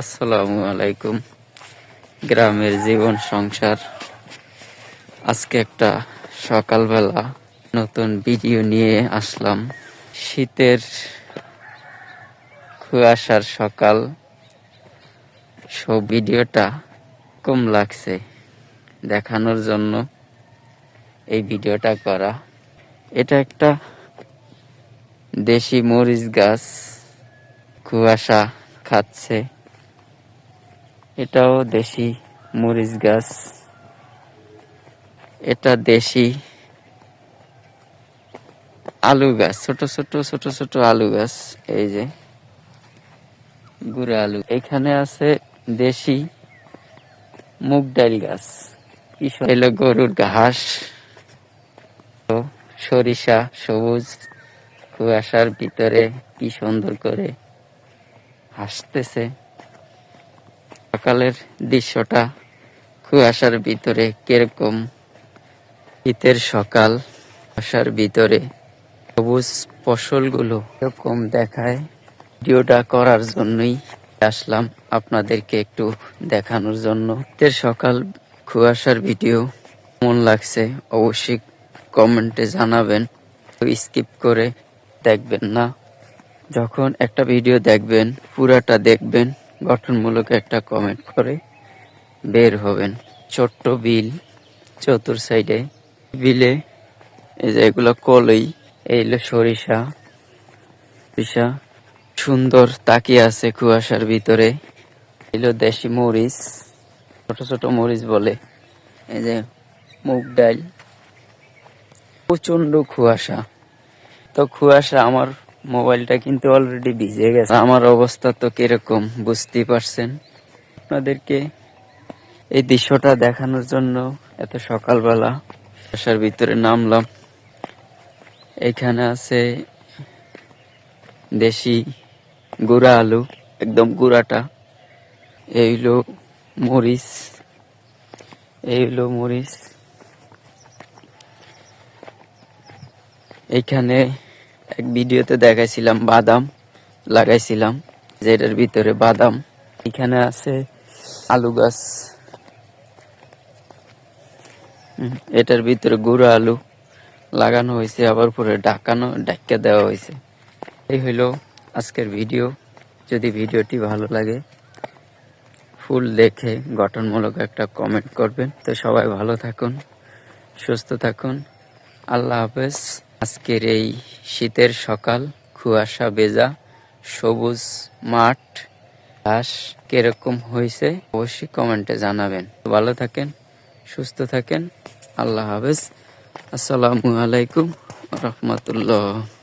আসসালামু আলাইকুম। গ্রামের জীবন সংসার। আজকে একটা সকালবেলা নতুন ভিডিও নিয়ে আসলাম। শীতের কুয়াশার সকাল। সব ভিডিওটা কম লাগছে দেখানোর জন্য এই ভিডিওটা করা। এটা একটা দেশি মরিচ গাছ। কুয়াশা খাচ্ছে। এটাও দেশি মরিচ গাছ। এটা দেশি আলু গাছ, ছোট ছোট ছোট ছোট আলু গাছ। এই যে গুড়া আলু। এখানে আছে দেশি মুগ ডাল গাছ। হলো গরুর ঘাস। সরিষা, সবুজ কুয়াশার ভিতরে কি সুন্দর করে হাসতেছে। সকালের দৃশ্যটা কুয়াশার ভিতরে কীরকম? শীতের সকাল, কুয়াশার ভিতরে সবুজ ফসলগুলো এরকম দেখায়? ভিডিওটা করার জন্যই আসলাম আপনাদেরকে একটু দেখানোর জন্য। শীতের সকাল, কুয়াশার ভিডিও কেমন লাগছে অবশ্যই কমেন্টে জানাবেন। স্কিপ করে দেখবেন না। যখন একটা ভিডিও দেখবেন, পুরাটা দেখবেন। গঠনমূলক একটা কমেন্ট করে, বের হবেন। ছোট্ট বিল চতুর সাইডে বিলে এই যে এগুলো কলই, এই হলো সরিষা। সরিষা সুন্দর তাকিয়ে আছে কুয়াশার ভিতরে। এলো দেশি মরিচ, ছোট ছোট মরিচ বলে। এই যে মুগ ডাল। প্রচণ্ড কুয়াশা। তো কুয়াশা আমার মোবাইলটা কিন্তু অলরেডি ভিজে গেছে। আমার অবস্থা তো কীরকম, বুঝতেই পারছেন? আপনাদেরকে এই দৃশ্যটা দেখানোর জন্য এত সকালবেলা বাসার ভিতরে নামলাম। এখানে আছে দেশি গুড়া আলু, একদম গুড়াটা। এই হলো মরিচ, এই হলো মরিচ। এইখানে এক ভিডিওতে দেখাইছিলাম বাদাম, লাগাইছিলাম যেটার ভিতরে বাদাম। এখানে আছে আলু গাছ। এটার ভিতরে গুঁড়ো আলু লাগানো হয়েছে, আবার পরে ডাকানো ডাক্কা দেওয়া হয়েছে। এই হইল আজকের ভিডিও। যদি ভিডিওটি ভালো লাগে, ফুল দেখে গঠনমূলক একটা কমেন্ট করবেন। তো সবাই ভালো থাকুন, সুস্থ থাকুন। আল্লাহ হাফেজ। আজকের এই শীতের সকাল, কুয়াশা বেজা সবুজ মাঠ। ঘাস কীরকম হয়েছে অবশ্যই কমেন্টে জানাবেন। ভালো থাকেন, সুস্থ থাকেন। আল্লাহ হাফেজ। আসসালামু আলাইকুম রহমতুল্লাহ।